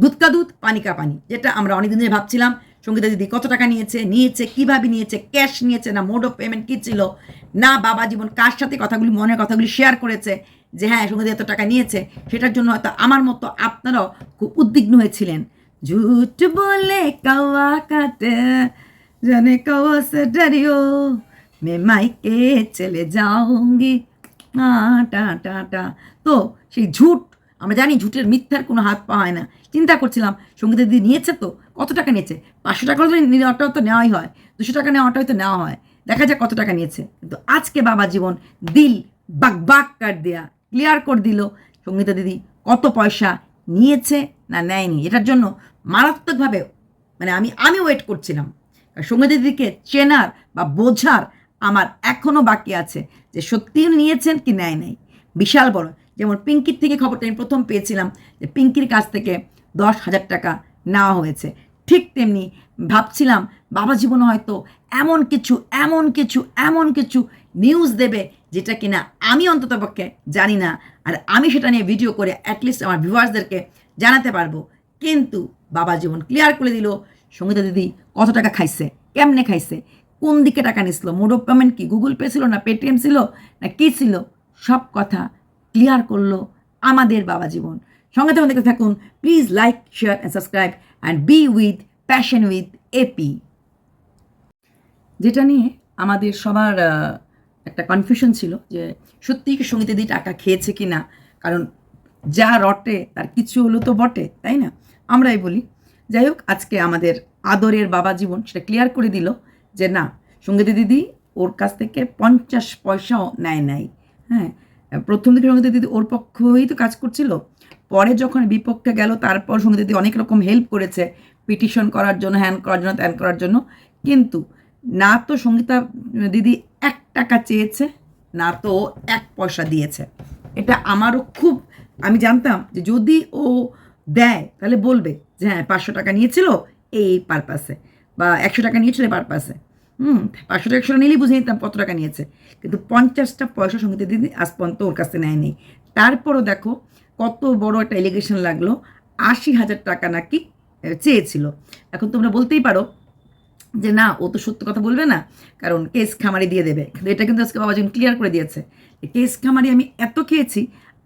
দুধ কা দুধ, পানি কা পানি, যেটা আমরা অনেকদিন ধরে ভাবছিলাম, সঙ্গীতা দিদি কত টাকা নিয়েছে নিয়েছে, কীভাবে নিয়েছে, ক্যাশ নিয়েছে, না মোড অফ পেমেন্ট কী ছিল, না বাবা জীবন কার সাথে কথাগুলি, মনের কথাগুলি শেয়ার করেছে, যে হ্যাঁ সঙ্গীতা এত টাকা নিয়েছে, সেটার জন্য হয়তো আমার মতো আপনারাও খুব উদ্বিগ্ন হয়েছিলেন। ঝুট বলে কাওয়া কাটে, জানে কাওয়া সে মে মাইকে চলে যাওঙ্গি। টা টা টা। তো সেই ঝুট আমরা জানি ঝুটের মিথ্যার কোনো হাত পাওয়া হয় না। চিন্তা করছিলাম সঙ্গীতা দিদি নিয়েছে তো, কত টাকা নিয়েছে? পাঁচশো টাকা হলে নেওয়াটাও তো নেওয়াই হয়, দুশো টাকা নেওয়াটাও তো নেওয়া হয়। দেখা যাক কত টাকা নিয়েছে। কিন্তু আজকে বাবা জীবন দিল, বাক বাক কাট দেয়া ক্লিয়ার করে দিল সঙ্গীতা দিদি কত পয়সা নিয়েছে না নেয়নি। এটার জন্য মারাত্মকভাবে মানে আমি আমি ওয়েট করছিলাম। সঙ্গীতা দিদিকে চেনার বা বোঝার আমার এখনও বাকি আছে যে সত্যি নিয়েছেন কি নেয় নাই। বিশাল বড়। যেমন পিঙ্কির থেকে খবরটা আমি প্রথম পেয়েছিলাম যে পিঙ্কির কাছ থেকে দশ হাজার টাকা নেওয়া হয়েছে। ঠিক তেমনি ভাবছিলাম, বাবা জীবনে হয়তো এমন কিছু এমন কিছু এমন কিছু নিউজ দেবে যেটা কিনা আমি অন্ততপক্ষে জানি না। আর আমি সেটা নিয়ে ভিডিও করে অ্যাটলিস্ট আমার ভিউয়ার্সদেরকে জানাতে পারব। কিন্তু বাবা জীবন ক্লিয়ার করে দিল, সঙ্গীতা দিদি, কত টাকা খাইছে? কেমনে খাইছে? কোন দিকে টাকা নিছিল? মোড অফ পেমেন্ট কি? গুগল পে ছিল না? পেটিএম ছিল? না কী ছিল? সব কথা ক্লিয়ার করল আমাদের বাবা জীবন। সঙ্গে দেখতে থাকুন। Please like share and subscribe and be with passion with AP যেটা নিয়ে আমাদের সবার একটা কনফিউশন ছিল যে সত্যিই কি সঙ্গীতে দিয়ে টাকা খেয়েছে কি না কারণ যা রটে, তার কিছু হলো তো বটে, তাই না? আমরাই বলি। যাই হোক, আজকে আমাদের আদরের বাবা জীবন সেটা ক্লিয়ার করে দিল যে না, সঙ্গীতে দিদি ওর কাছ থেকে পঞ্চাশ পয়সাও নেয় নাই। হ্যাঁ প্রথম দিকে সঙ্গীতা দিদি ওর পক্ষই তো কাজ করছিল। পরে যখন বিপক্ষে গেল, তারপর সঙ্গীতা দিদি অনেক রকম হেল্প করেছে পিটিশন করার জন্য হ্যান করার জন্য, ত্যান করার জন্য। কিন্তু না তো সঙ্গীতা দিদি এক টাকা চেয়েছে, না তো এক পয়সা দিয়েছে। এটা আমারও খুব, আমি জানতাম যে যদি ও দেয়, তাহলে বলবে যে হ্যাঁ পাঁচশো টাকা নিয়েছিল এই পারপাসে বা একশো টাকা নিয়েছিল এই পারপাসে হুম, পাঁচশো টাকা একশো নিলেই বুঝে নিতাম কত টাকা নিয়েছে। কিন্তু পঞ্চাশটা পয়সা সঙ্গীতে দিদি আজ পর্যন্ত ওর কাছে নেয়নি। তারপরও দেখো, কত বড় একটা এলিগেশন লাগল, আশি হাজার টাকা নাকি চেয়েছিল। এখন তোমরা বলতেই পারো যে না, ও তো সত্য কথা বলবে না, কারণ কেস খামারি দিয়ে দেবে। কিন্তু এটা কিন্তু আজকে বাবা যখন ক্লিয়ার করে দিয়েছে কেস খামারি আমি এত খেয়েছি,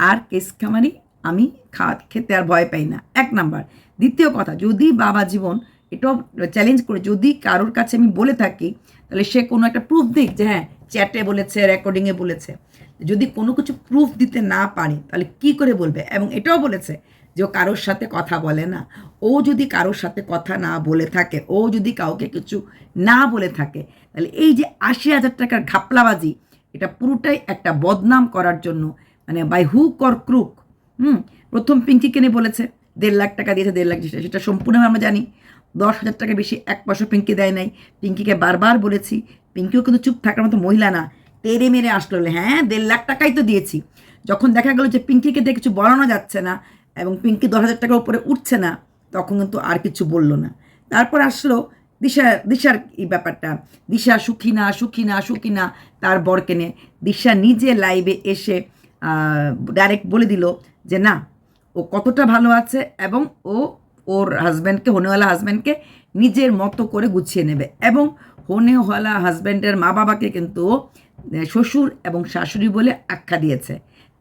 আর কেস খামারি আমি খাওয়া খেতে আর ভয় পাই না। এক নাম্বার। দ্বিতীয় কথা, যদি বাবা জীবন এটাও চ্যালেঞ্জ করে, যদি কারোর কাছে আমি বলে থাকি, তাহলে সে কোনো একটা প্রুফ দিক যে হ্যাঁ চ্যাটে বলেছে রেকর্ডিংয়ে বলেছে। যদি কোনো কিছু প্রুফ দিতে না পারে, তাহলে কি করে বলবে? এবং এটাও বলেছে যে ও কারোর সাথে কথা বলে না। ও যদি কারোর সাথে কথা না বলে থাকে, ও যদি কাউকে কিছু না বলে থাকে, তাহলে এই যে আশি হাজার টাকার ঘাপলাবাজি, এটা পুরোটাই একটা বদনাম করার জন্য মানে বাই হুক অর ক্রুক হুম? প্রথম পিঙ্কি কেনে বলেছে, দেড় লাখ টাকা দিয়েছে, দেড় লাখ সেটা সম্পূর্ণভাবে আমরা জানি। দশ হাজার টাকা বেশি এক পয়সা পিঙ্কি দেয় নাই। পিঙ্কিকে বারবার বলেছি, পিঙ্কিও কিন্তু চুপ থাকার মতো মহিলা না। তেরে মেরে আসলো হ্যাঁ দেড় লাখ টাকাই তো দিয়েছি। যখন দেখা গেলো যে পিঙ্কিকে দিয়ে কিছু বলানো যাচ্ছে না এবং পিঙ্কি দশ হাজার টাকার উপরে উঠছে না, তখন কিন্তু আর কিছু বলল না। তারপর আসলো দিশা, দিশার এই ব্যাপারটা। দিশা সুখী না সুখী না সুখী না, তার বরকে নিয়ে। দিশা নিজে লাইভে এসে ডাইরেক্ট বলে দিল যে, না, ও কতটা ভালো আছে এবং ও ওর হাজব্যান্ডকে হোনেওয়ালা হাজব্যান্ডকে নিজের মতো করে গুছিয়ে নেবে এবং হোনেওয়ালা হাজব্যান্ডের মা বাবাকে কিন্তু শ্বশুর এবং শাশুড়ি বলে আখ্যা দিয়েছে।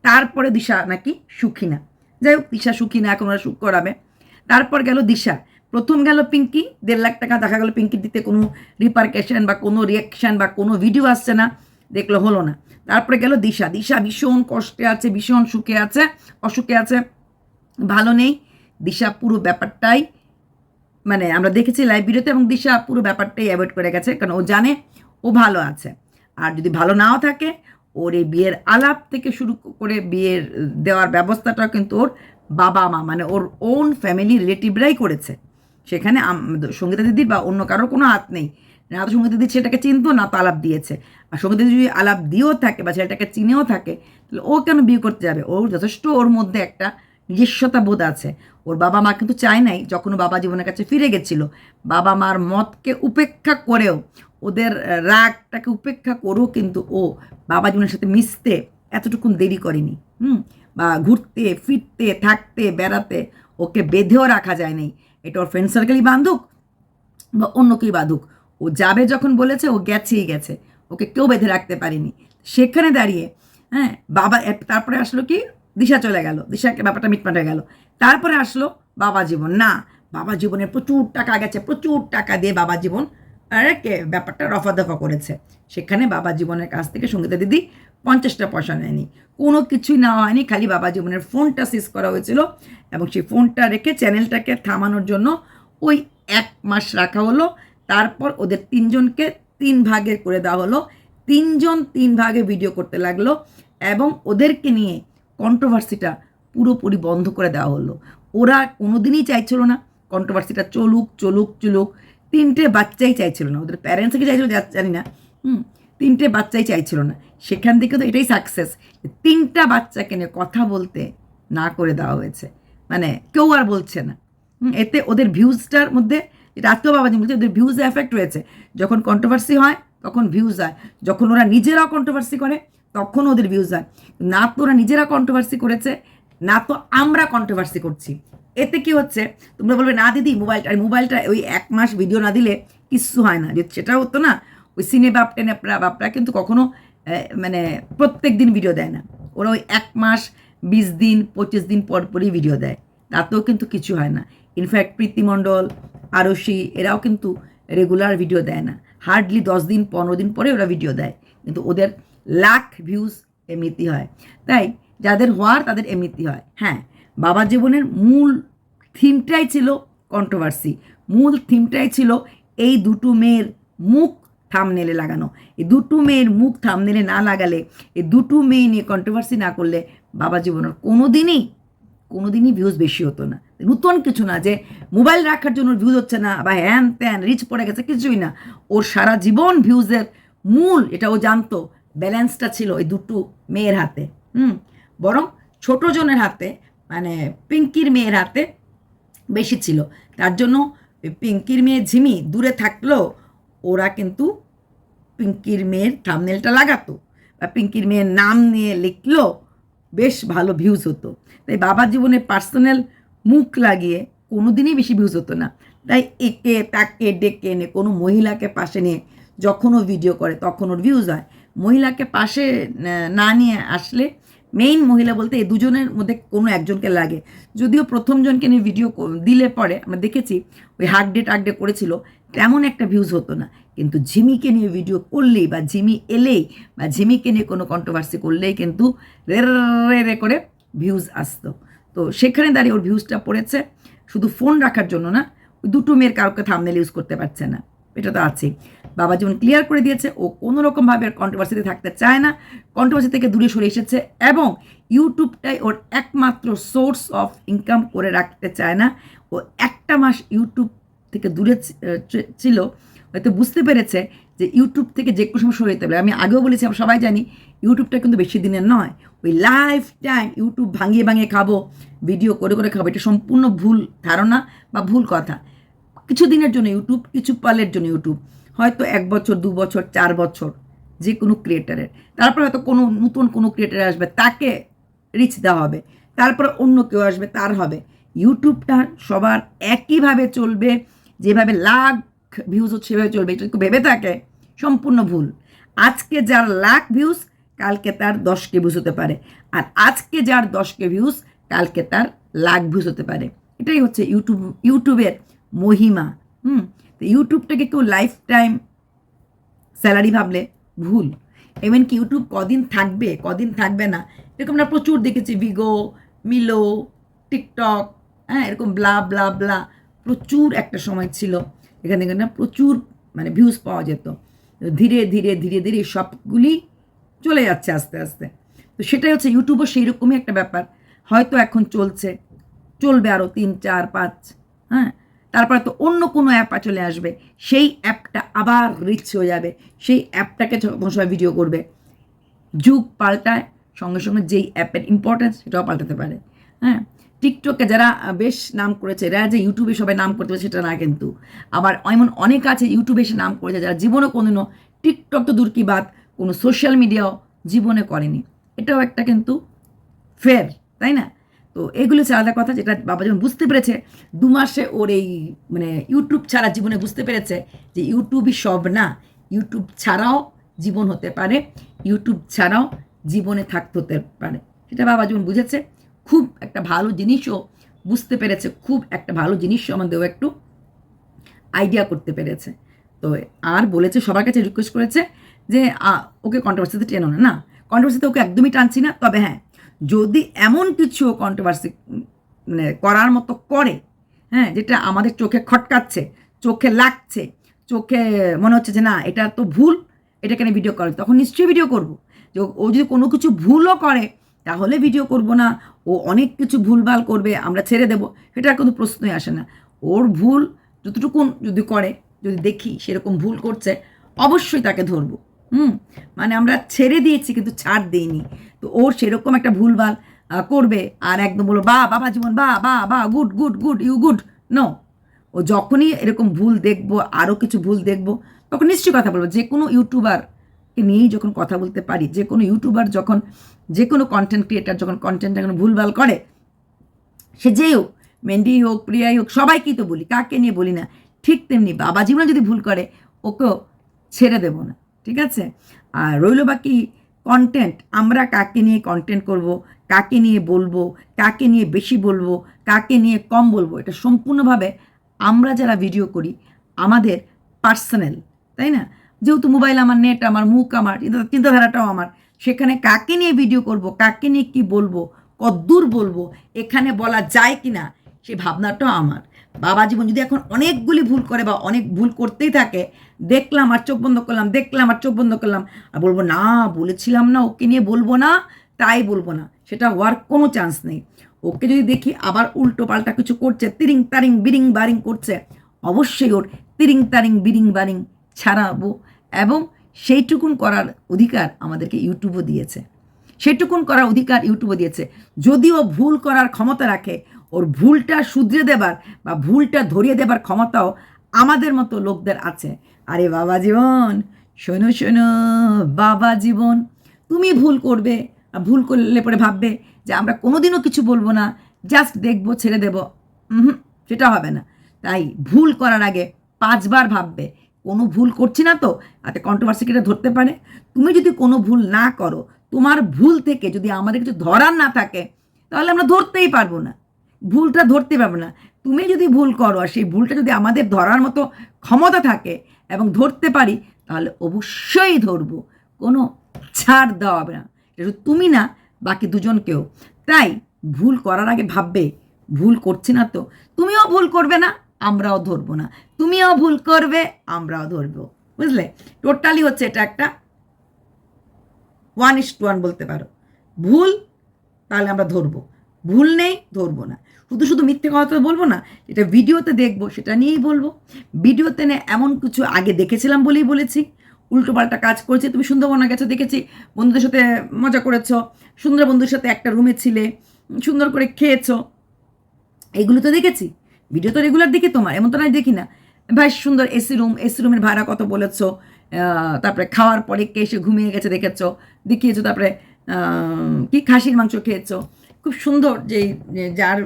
তারপরে দিশা নাকি সুখী না যাই হোক, দিশা সুখী না এখন ওরা সুখ করাবে। তারপর গেল দিশা। প্রথম গেল পিঙ্কি, দেড় লাখ টাকা, দেখা গেল পিঙ্কির দিতে কোনো রিপার্কেশন বা কোনো রিয়াকশান বা কোনো ভিডিও আসছে না, দেখল হলো না। তারপরে গেল দিশা। দিশা ভীষণ কষ্টে আছে, ভীষণ সুখে আছে, অসুখে আছে, ভালো নেই। দিশা পুরো ব্যাপারটাই মানে আমরা দেখেছি লাইভ ভিডিওতে এবং দিশা পুরো ব্যাপারটাই অ্যাভয়েড করে গেছে, কারণ ও জানে ও ভালো আছে। আর যদি ভালো নাও থাকে, ওর এই বিয়ের আলাপ থেকে শুরু করে বিয়ের দেওয়ার ব্যবস্থাটাও কিন্তু ওর বাবা মা মানে ওর ওন ফ্যামিলি রিলেটিভরাই করেছে। সেখানে সঙ্গীতা দিদির বা অন্য কারোর কোনো হাত নেই। না তো সঙ্গীতা দিদি ছেলেটাকে চিনতো, না তো আলাপ দিয়েছে। আর সঙ্গীতা দিদি যদি আলাপ দিয়েও থাকে বা ছেলেটাকে চিনেও থাকে, তাহলে ও কেন বিয়ে করতে যাবে? ওর যথেষ্ট ওর মধ্যে একটা নিজস্বতা বোধ আছে। ওর বাবা মা কিন্তু চায় নাই যখন বাবা জীবনের কাছে ফিরে গেছিল। বাবা মার মতকে উপেক্ষা করেও, ওদের রাগটাকে উপেক্ষা করেও কিন্তু ও বাবা জীবনের সাথে মিশতে এতটুকুন দেরি করেনি। হুম? বা ঘুরতে, ফিরতে, থাকতে, বেড়াতে ওকে বেঁধেও রাখা যায় নাই। এটা ওর ফ্রেন্ড সার্কেলই বাঁধুক বা অন্য কেউ বাঁধুক। ও যাবে যখন বলেছে, ও গেছেই গেছে। ওকে কেউ বেঁধে রাখতে পারেনি। সেখানে দাঁড়িয়ে হ্যাঁ বাবা তারপরে আসলো কি? দিশা চলে গেল দিশাকে ব্যাপারটা মিটমাট হয়ে গেল। তারপরে আসলো বাবা জীবন। না, বাবা জীবনের প্রচুর টাকা গেছে, প্রচুর টাকা দিয়ে বাবা জীবন ব্যাপারটা রফা দফা করেছে। সেখানে বাবা জীবনের কাছ থেকে সঙ্গীতা দিদি পঞ্চাশটা পয়সা নেয়নি। কোনো কিছুই নেওয়া হয়নি, খালি বাবা জীবনের ফোনটা সিজ করা হয়েছিল এবং সেই ফোনটা রেখে চ্যানেলটাকে থামানোর জন্য ওই এক মাস রাখা হলো। তারপর ওদের তিনজনকে তিন ভাগে করে দেওয়া হলো। তিনজন তিন ভাগে ভিডিও করতে লাগল এবং ওদেরকে নিয়ে কন্ট্রোভার্সিটা পুরোপুরি বন্ধ করে দেওয়া হলো। ওরা কোনোদিনই চাইছিল না কন্ট্রোভার্সিটা চলুক চলুক চলুক। তিনটে বাচ্চাই চাইছিল না, ওদের প্যারেন্টসকে চাইছিল যা- জানি না। হুম, তিনটে বাচ্চাই চাইছিল না। সেখান থেকে তো এটাই সাকসেস তিনটা বাচ্চাকে নিয়ে কথা বলতে না করে দেওয়া হয়েছে। মানে কেউ আর বলছে না। এতে ওদের ভিউজটার মধ্যে রাতেও বাবাজি বলছে, ওদের ভিউজ এফেক্ট হয়েছে যখন কন্ট্রোভার্সি হয়, তখন ভিউজ হয়। যখন ওরা নিজেরাও কন্ট্রোভার্সি করে তখন ওদের ভিউজ হয় না তো ওরা নিজেরা কন্ট্রোভার্সি করেছে, না তো আমরা কন্ট্রোভার্সি করছি। এতে কি হচ্ছে? তোমরা বলবে, না দিদি মোবাইলটা মোবাইলটা ওই এক মাস ভিডিও না দিলে কিচ্ছু হয় না। যে সেটা হতো না, ওই সিনে বাপ টেনে বাপরা কিন্তু কখনো মানে প্রত্যেক দিন ভিডিও দেয় না। ওরা ওই এক মাস, বিশ দিন, পঁচিশ দিন পর পরই ভিডিও দেয়। তাতেও কিন্তু কিছু হয় না। ইনফ্যাক্ট প্রীতিমণ্ডল আরশি, এরাও কিন্তু রেগুলার ভিডিও দেয় না। হার্ডলি দশ দিন, পনেরো দিন পরে ওরা ভিডিও দেয়। কিন্তু ওদের লাখ ভিউজ এমনিতেই হয়। তাই যাদের হওয়ার তাদের এমনিতেই হয়। হ্যাঁ বাবা জীবনের মূল থিমটাই ছিল কন্ট্রোভার্সি মূল থিমটাই ছিল এই দুটো মেয়ের মুখ থামনেলে লাগানো। এই দুটো মেয়ের মুখ থামনেলে না লাগালে, এই দুটো মেয়ে নিয়ে কন্ট্রোভার্সি না করলে বাবা জীবনের কোনো দিনই কোনো দিনই ভিউজ বেশি হতো না। নতুন কিছু না যে মোবাইল রাখার জন্য ভিউজ হচ্ছে না বা হ্যান ত্যান রিচ পড়ে গেছে, কিছুই না। ওর সারা জীবন ভিউজের মূল, এটা ও জানতো ব্যালেন্সটা ছিল ওই দুটো মেয়ের হাতে, হুম? বরং ছোট জনের হাতে মানে পিঙ্কির মেয়ের হাতে বেশি ছিল। তার জন্য পিঙ্কির মেয়ে ঝিমি দূরে থাকলেও ওরা কিন্তু পিঙ্কির মেয়ের থামনেলটা লাগাতো বা পিঙ্কির মেয়ের নাম নিয়ে লিখলেও বেশ ভালো ভিউজ হতো। তাই বাবার জীবনে পার্সোনাল মুখ লাগিয়ে কোনো দিনই বেশি ভিউজ হতো না। তাই একে, তাকে, ডেকে এনে কোনো মহিলাকে পাশে নিয়ে যখন ও ভিডিও করে তখন ওর ভিউজ হয়। মহিলাকে পাশে না নিয়ে আসলে মেইন মহিলা বলতে এই দুজনের মধ্যে কোনো একজনকে লাগে। যদিও প্রথম জনকে নিয়ে ভিডিও দিলে পরে আমরা দেখেছি ওই হাক ডে টাক ডে করেছিল, তেমন একটা ভিউজ হতো না। কিন্তু ঝিমিকে নিয়ে ভিডিও করলেই বা ঝিমি এলেই বা ঝিমিকে নিয়ে কোনো কন্ট্রোভার্সি করলেই কিন্তু রে রে করে ভিউজ আসতো। তো সেখানে দাঁড়িয়ে ওর ভিউজটা পড়েছে। শুধু ফোন রাখার জন্য না, ওই দুটো মেয়ের কাউকে থামনেল ইউজ করতে পারছে না। এটা তো আছেই। বাবা যেমন ক্লিয়ার করে দিয়েছে। ও কোনো রকমভাবে আর কন্ট্রোভার্সিতে থাকতে চায় না। কন্ট্রোভার্সি থেকে দূরে সরে এসেছে এবং ইউটিউবটাই ওর একমাত্র সোর্স অফ ইনকাম করে রাখতে চায় না। ও একটা মাস ইউটিউব থেকে দূরে ছিল। হয়তো বুঝতে পেরেছে যে ইউটিউব থেকে যে কোনো সময় সরে যেতে পারে। আমি আগেও বলেছি, আমরা সবাই জানি ইউটিউবটা কিন্তু বেশি দিনের নয়। ওই লাইফ টাইম ইউটিউব ভাঙিয়ে ভাঙিয়ে খাব ভিডিও করে করে খাব, এটা সম্পূর্ণ ভুল ধারণা বা ভুল কথা। কিছু দিনের জন্য ইউটিউব কিছু পালের জন্য ইউটিউব হয়তো এক বছর, দু বছর, চার বছর, যে কোনো ক্রিয়েটারের তারপর হয়তো কোনো নতুন কোনো ক্রিয়েটার আসবে, তাকে রিচ দেওয়া হবে। তারপর অন্য কেউ আসবে, তার হবে। ইউটিউবটা সবার একইভাবে চলবে, যেভাবে লাখ ভিউজ হচ্ছে, সেভাবে চলবে। এটা ভেবে থাকে, সম্পূর্ণ ভুল। আজকে যার লাখ ভিউজ কালকে তার দশকে ভিউজ হতে পারে। আর আজকে যার দশকে ভিউজ কালকে তার লাখ ভিউজ হতে পারে। এটাই হচ্ছে ইউটিউব ইউটিউবের মহিমা। হুম? ইউটিউবটাকে কেউ লাইফ টাইম স্যালারি ভাবলে ভুল। এমন কি ইউটিউব কদিন থাকবে কদিন থাকবে না, এরকম আমরা প্রচুর দেখেছি ভিগো মিলো টিকটক হ্যাঁ এরকম ব্লা ব্লা ব্লা প্রচুর একটা সময় ছিল, এখান থেকে প্রচুর মানে ভিউজ পাওয়া যেত। ধীরে ধীরে ধীরে ধীরে সবগুলি চলে যাচ্ছে আস্তে আস্তে। তো সেটাই হচ্ছে ইউটিউবও সেই রকমই একটা ব্যাপার। হয়তো এখন চলছে, চলবে আরও তিন, চার, পাঁচ হ্যাঁ তারপরে তো অন্য কোনো অ্যাপ চলে আসবে। সেই অ্যাপটা আবার রিচ হয়ে যাবে। সেই অ্যাপটাকে সবাই ভিডিও করবে, যুগ পাল্টায়, সঙ্গে সঙ্গে যেই অ্যাপের ইম্পর্টেন্স সেটাও পাল্টাতে পারে। হ্যাঁ? টিকটকে যারা বেশ নাম করেছে, এরা যে ইউটিউবে সবাই নাম করতে পারে সেটা না কিন্তু। আবার এমন অনেক আছে ইউটিউবে এসে নাম করেছে যারা জীবনে কোনোদিনও টিকটক তো দূর কি বাদ কোনো সোশ্যাল মিডিয়াও জীবনে করেনি। এটাও একটা কিন্তু ফের তাই না? তো এগুলো হচ্ছে আলাদা কথা যেটা বাবা যখন বুঝতে পেরেছে, দু মাসে ওর এই মানে ইউটিউব ছাড়া জীবনে বুঝতে পেরেছে যে ইউটিউবই সব না। ইউটিউব ছাড়াও জীবন হতে পারে ইউটিউব ছাড়াও জীবনে থাকতে হতে পারে। সেটা বাবা যখন বুঝেছে, খুব একটা ভালো জিনিসও বুঝতে পেরেছে, খুব একটা ভালো জিনিস সম্বন্ধেও একটু আইডিয়া করতে পেরেছে। তো আর বলেছে, সবার কাছে রিকোয়েস্ট করেছে যে ওকে কন্ট্রোভার্সিতে টেনো না। না কন্ট্রোভার্সিতে ওকে একদমই টানছি না, তবে হ্যাঁ যদি এমন কিছু কন্ট্রোভার্সি মানে করার মতো করে হ্যাঁ যেটা আমাদের চোখে খটকাচ্ছে, চোখে লাগছে, চোখে মনে হচ্ছে যে না, এটা তো ভুল এটা কেন ভিডিও করে তখন নিশ্চয়ই ভিডিও করব। যে ও- যদি কোনো কিছু ভুলও করে, তাহলে ভিডিও করব না। ও অনেক কিছু ভুলভাল করবে, আমরা ছেড়ে দেবো। সেটার কোনো প্রশ্নই আসে না। ওর ভুল যতটুকুন যদি করে, যদি দেখি সেরকম ভুল করছে, অবশ্যই তাকে ধরবো। হুম? মানে আমরা ছেড়ে দিয়েছি, কিন্তু ছাড় দিইনি। তো ওর সেরকম একটা ভুলভাল করবে। আর একদম বলব বা বাবা জীবন বা বা বা good good good you good no ও যখনই এরকম ভুল দেখব আরও কিছু ভুল দেখব, তখন নিশ্চয়ই কথা বলব। যে কোনো ইউটিউবারকে নিয়েই যখন কথা বলতে পারি, যে কোনো ইউটিউবার যখন, যে কোনো কন্টেন্ট ক্রিয়েটার যখন কন্টেন্ট যখন ভুলভাল করে, সে যেই হোক মেন্ডি হোক প্রিয়াই হোক, সবাইকেই তো বলি, কাকে নিয়ে বলি না, ঠিক তেমনি বাবা জীবনে যদি ভুল করে, ওকেও ছেড়ে দেবো না, ঠিক আছে? আর রইল বাকি কন্টেন্ট আমরা কাকে নিয়ে কন্টেন্ট করব, কাকে নিয়ে বলব, কাকে নিয়ে বেশি বলব, কাকে নিয়ে কম বলব, এটা সম্পূর্ণভাবে আমরা যারা ভিডিও করি, আমাদের পার্সোনাল তাই না? যেহেতু মোবাইল আমার নেট আমার মুখ আমার, চিন্তা- চিন্তাধারাটাও আমার, সেখানে কাকে নিয়ে ভিডিও করব, কাকে নিয়ে কি বলব, কদ্দূর বলব, এখানে বলা যায় কি না সে ভাবনাটাও আমার। বাবা জীবন যদি এখন অনেকগুলি ভুল করে বা অনেক ভুল করতেই থাকে, দেখলাম আর চোখ বন্ধ করলাম, দেখলাম আর চোখ বন্ধ করলাম, আর বলব, না, বলেছিলাম না, ওকে নিয়ে বলব না, তাই বলব না। সেটা হওয়ার কোনো চান্স নেই। ওকে যদি দেখি আবার উল্টো পাল্টা কিছু করছে, তিরিং তারিং, বিরিং বারিং করছে, অবশ্যই ওর তিরিং তারিং, বিরিং বারিং ছাড়াবো এবং সেইটুকুন করার অধিকার আমাদেরকে ইউটিউবও দিয়েছে। সেটুকুন করার অধিকার ইউটিউবও দিয়েছে। যদিও ভুল করার ক্ষমতা রাখে ওর ভুলটা শুধরে দেবার বা ভুলটা ধরিয়ে দেবার ক্ষমতাও আমাদের মতো লোকদের আছে। আরে বাবা জীবন, শোনো শোনো, বাবা জীবন, তুমি ভুল করবে ভুল করলে পরে ভাববে যে আমরা কোনোদিনও কিছু বলব না জাস্ট দেখব, ছেড়ে দেবো। হুম সেটা হবে না। তাই ভুল করার আগে পাঁচবার ভাববে, কোনো ভুল করছি না তো? তাতে কন্ট্রোভার্সি কেটে ধরতে পারে। তুমি যদি কোনো ভুল না করো, তোমার ভুল থেকে যদি আমাদের কিছু ধরার না থাকে, তাহলে আমরা ধরতেই পারব না। ভুলটা ধরতে পারব না। তুমি যদি ভুল করো আর সেই ভুলটা যদি আমাদের ধরার মতো ক্ষমতা থাকে এবং ধরতে পারি, তাহলে অবশ্যই ধরবো। কোনো ছাড় দেওয়া হবে না। এটা তুমি না, বাকি দুজনকেও তাই ভুল করার আগে ভাববে, ভুল করছি না তো। তুমিও ভুল করবে না, আমরাও ধরবো না। তুমিও ভুল করবে, আমরাও ধরবো। বুঝলে? টোটালি হচ্ছে এটা একটা ওয়ান ইস টু ওয়ান বলতে পারো। ভুল, তাহলে আমরা ধরবো। ভুল নেই, ধরবো না। শুধু শুধু মিথ্যে কথা বলব না, এটা ভিডিওতে দেখব, সেটা নিয়েই বলব। ভিডিওতে নে এমন কিছু আগে দেখেছিলাম বলেই বলেছি। উল্টোপাল্টা কাজ করেছি, তুমি সুন্দরবনে গেছো দেখেছি, বন্ধুদের সাথে মজা করেছ, সুন্দর বন্ধুর সাথে একটা রুমে ছিলে, সুন্দর করে খেয়েছো। এগুলো তো দেখেছি। ভিডিও তো রেগুলার দেখি তোমার, এমন তো নয় দেখি না। ভাই, সুন্দর এসি রুম, এসি রুমের ভাড়া কত বলেছ? তারপরে খাওয়ার পরে কে এসে ঘুমিয়ে গেছে দেখেছ, দেখিয়েছো, তারপরে কি খাসির মাংস খেয়েছো? খুব সুন্দর যে যার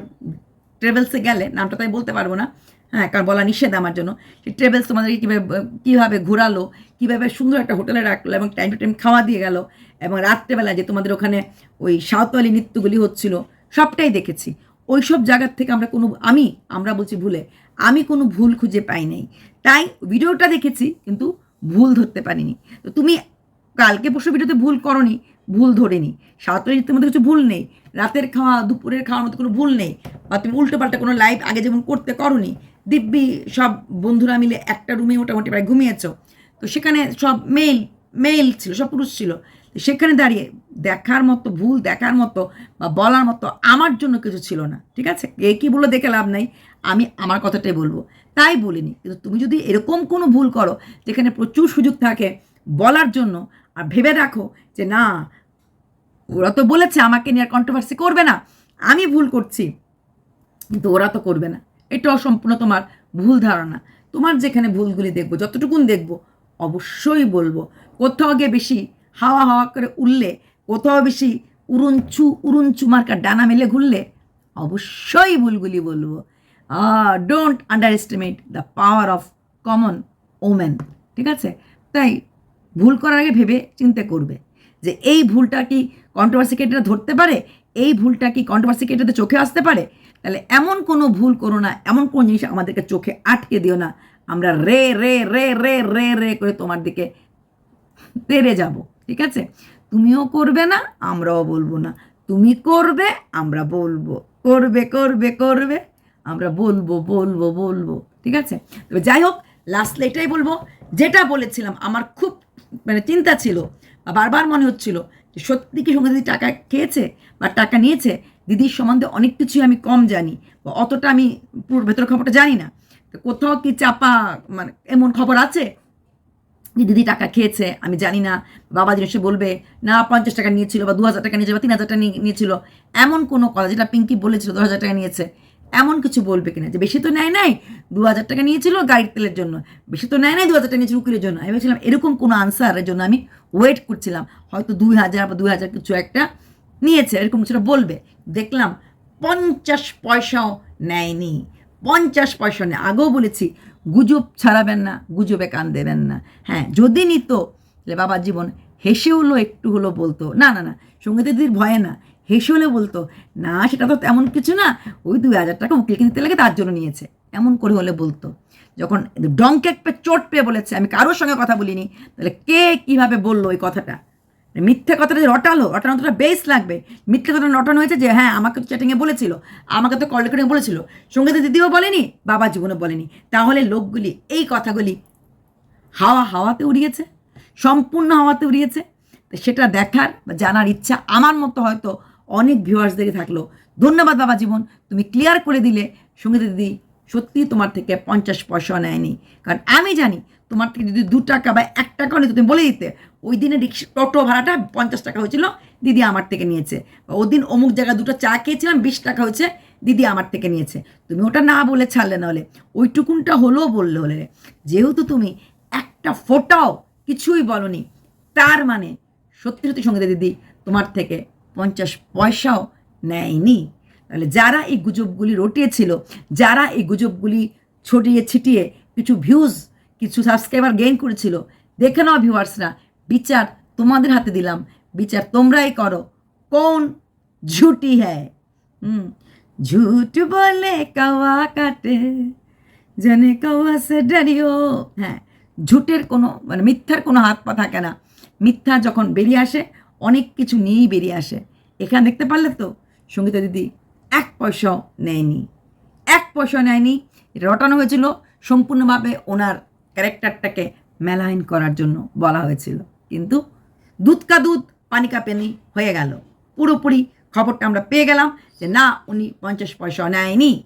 ট্রেভেলসে গেলে, নামটা তাই বলতে পারব না হ্যাঁ কারণ বলা নিষেধ আমার জন্য সেই ট্রেভেলস তোমাদেরকে কীভাবে কীভাবে ঘোরালো, কীভাবে সুন্দর একটা হোটেলে রাখল এবং টাইম টু টাইম খাওয়া দিয়ে গেল এবং রাত্রেবেলা যে তোমাদের ওখানে ওই সাঁওতালি নৃত্যগুলি হচ্ছিল, সবটাই দেখেছি। ওই সব জায়গার থেকে আমরা কোনো, আমি, আমরা বলছি ভুলে, আমি কোনো ভুল খুঁজে পাই নাই। তাই ভিডিওটা দেখেছি, কিন্তু ভুল ধরতে পারিনি। তো তুমি কালকে পরশু ভিডিওতে ভুল করনি, ভুল ধরেনি। সাঁওতালি নৃত্যের মধ্যে কিছু ভুল নেই। রাতের খাওয়া, দুপুরের খাওয়ার মতো কোনো ভুল নেই বা তুমি উল্টো পাল্টা কোনো লাইভ আগে যেমন করতে করনি, দিব্যি সব বন্ধুরা মিলে একটা রুমে মোটামুটি প্রায় ঘুমিয়েছো। তো সেখানে সব মেল মেল ছিল, সব পুরুষ ছিল। সেখানে দাঁড়িয়ে দেখার মতো, ভুল দেখার মতো বা বলার মতো আমার জন্য কিছু ছিল না, ঠিক আছে? এ কী বলে দেখে লাভ নাই, আমি আমার কথাটাই বলব। তাই বলিনি, কিন্তু তুমি যদি এরকম কোনো ভুল করো, যেখানে প্রচুর সুযোগ থাকে বলার জন্য, আর ভেবে রাখো যে না ওরা তো বলেছে আমাকে নিয়ে আর কন্ট্রোভার্সি করবে না। আমি ভুল করছি। কিন্তু ওরা তো করবে না। এটাও সম্পূর্ণ তোমার ভুল ধারণা। তোমার যেখানে ভুলগুলি দেখব, যতটুকুন দেখব, অবশ্যই বলব, কোথাও গিয়ে বেশি হাওয়া হাওয়া করে উড়লে, কোথাও বেশি উড়ুনচু উড়ুনচু মার্কা ডানা মেলে ঘুরলে, অবশ্যই ভুলগুলি বলব। Don't underestimate the power of common women ঠিক আছে? তাই ভুল করার আগে ভেবে চিন্তা করবে যে এই ভুলটা কি কন্ট্রোভার্সি কেটেটা ধরতে পারে, এই ভুলটা কি কন্ট্রোভার্সি কেটেতে চোখে আসতে পারে? তাহলে এমন কোনো ভুল করো না, এমন কোনো জিনিস আমাদেরকে চোখে আটকে দিও না, আমরা রে রে রে রে রে রে করে তোমার দিকে তেরে যাব, ঠিক আছে? তুমিও করবে না, আমরাও বলব না, তুমি করবে, আমরা বলব, করবে করবে করবে, আমরা বলব বলব বলব, ঠিক আছে? তবে যাই হোক লাস্টে এটাই বলব, যেটা বলেছিলাম, আমার খুব মানে চিন্তা ছিল বারবার মনে হচ্ছিল যে সত্যি কি সঙ্গে দিদি টাকা খেয়েছে বা টাকা নিয়েছে? দিদির সম্বন্ধে অনেক কিছুই আমি কম জানি বা অতটা আমি পুরো ভেতর খবরটা জানি না। তো কোথাও কি চাপা মানে এমন খবর আছে? যে দিদি টাকা খেয়েছে, আমি জানি না। বাবা জিনিসে বলবে, না, পঞ্চাশ টাকা নিয়েছিল বা দু হাজার টাকা নিয়েছে বা তিন হাজার টাকা নিয়ে- নিয়েছিল। এমন কোনো কথা যেটা পিঙ্কি বলেছিল দু হাজার টাকা নিয়েছে। এমন কিছু বলবে কিনা? যে বেশি তো নেয় নাই, দু হাজার টাকা নিয়েছিল গাড়ির তেলের জন্য। বেশি তো নেয় নাই, দু হাজার টাকা নিয়েছিল উকিলের জন্য। আমি ভেবেছিলাম এরকম কোনো আনসারের জন্য আমি ওয়েট করছিলাম। হয়তো দুই হাজার বা দুই হাজার কিছু একটা নিয়েছে, এরকম কিছুটা বলবে। দেখলাম পঞ্চাশ পয়সাও নেয়নি। পঞ্চাশ পয়সা নেয়। আগেও বলেছি, গুজব ছাড়াবেন না, গুজবে কান দেবেন না। হ্যাঁ যদি নিত বাবার জীবন হেসে হলো, একটু হলো বলতো। না না না সংগীত দিদির ভয়ে না। হেসে হলে বলতো, না, সেটা তো তেমন কিছু না, ওই দুই হাজার টাকা উকিল কিনতে লাগে তার জন্য নিয়েছে। এমন করে হলে বলতো। যখন ডঙ্কে পে চোট পেয়ে বলেছে, আমি কারোর সঙ্গে কথা বলিনি। তাহলে কে কীভাবে বলল ওই কথাটা? মিথ্যে কথাটা যে রটালো তোটা বেশ লাগবে। মিথ্যে কথা রটানো হয়েছে যে হ্যাঁ আমাকে তো চ্যাটিংয়ে বলেছিল, আমাকে তো কল রেকর্ডিংয়ে বলেছিল। সংগীত দিদিও বলেনি, বাবা জীবনে বলেনি। তাহলে লোকগুলি এই কথাগুলি হাওয়া হাওয়াতে উড়িয়েছে, সম্পূর্ণ হাওয়াতে উড়িয়েছে। সেটা দেখার বা জানার ইচ্ছা আমার মতো হয়তো অনেক ভিউয়ার্সদেরই থাকল। ধন্যবাদ বাবা জীবন, তুমি ক্লিয়ার করে দিলে। সংগীত দিদি সত্যি তোমার থেকে পঞ্চাশ পয়সা নেয়নি। কারণ আমি জানি তোমার থেকে যদি দু টাকা বা এক টাকাও নিতে তুমি বলে দিতে, ওই দিনে রিক্সা টোটো ভাড়াটা পঞ্চাশ টাকা হয়েছিল, দিদি আমার থেকে নিয়েছে। বা ওদিন অমুক জায়গায় দুটো চা খেয়েছিলাম, বিশ টাকা হয়েছে, দিদি আমার থেকে নিয়েছে। তুমি ওটা না বলে ছাড়লে নাহলে, ওইটুকুনটা হলেও বললে হলে। যেহেতু তুমি একটা ফোটাও, কিছুই বলনি, তার মানে সত্যি সত্যি সঙ্গীতা দিদি, তোমার থেকে পঞ্চাশ পয়সাও নেয়নি। তাহলে যারা এই গুজবগুলি রটিয়েছিল, যারা এই গুজবগুলি ছড়িয়ে ছিটিয়ে কিছু ভিউজ কিছু সাবস্ক্রাইবার গেইন করেছিল, দেখে নাও ভিউয়ার্সরা বিচার তোমাদের হাতে দিলাম। বিচার তোমরাই করো। কোন ঝুটি হ্যায়? হুম, ঝুট বলে কাওয়া কাটে, জানে কাওয়া সে ডারিও হ্যাঁ ঝুটের কোনো মানে মিথ্যার কোনো হাত পা থাকে না। মিথ্যা যখন বেরিয়ে আসে অনেক কিছু নিয়েই বেরিয়ে আসে। এখানে দেখতে পারলে তো, সঙ্গীতা দিদি এক পয়সাও নেয়নি। এক পয়সা নেয়নি, এটা রটানো হয়েছিল সম্পূর্ণভাবে ওনার ক্যারেক্টারটাকে মেলাইন করার জন্য বলা হয়েছিল। কিন্তু দুধ কা দুধ, পানি কা পেনি হয়ে গেল। পুরোপুরি খবরটা আমরা পেয়ে গেলাম যে না, উনি পঞ্চাশ পয়সা নেয়নি।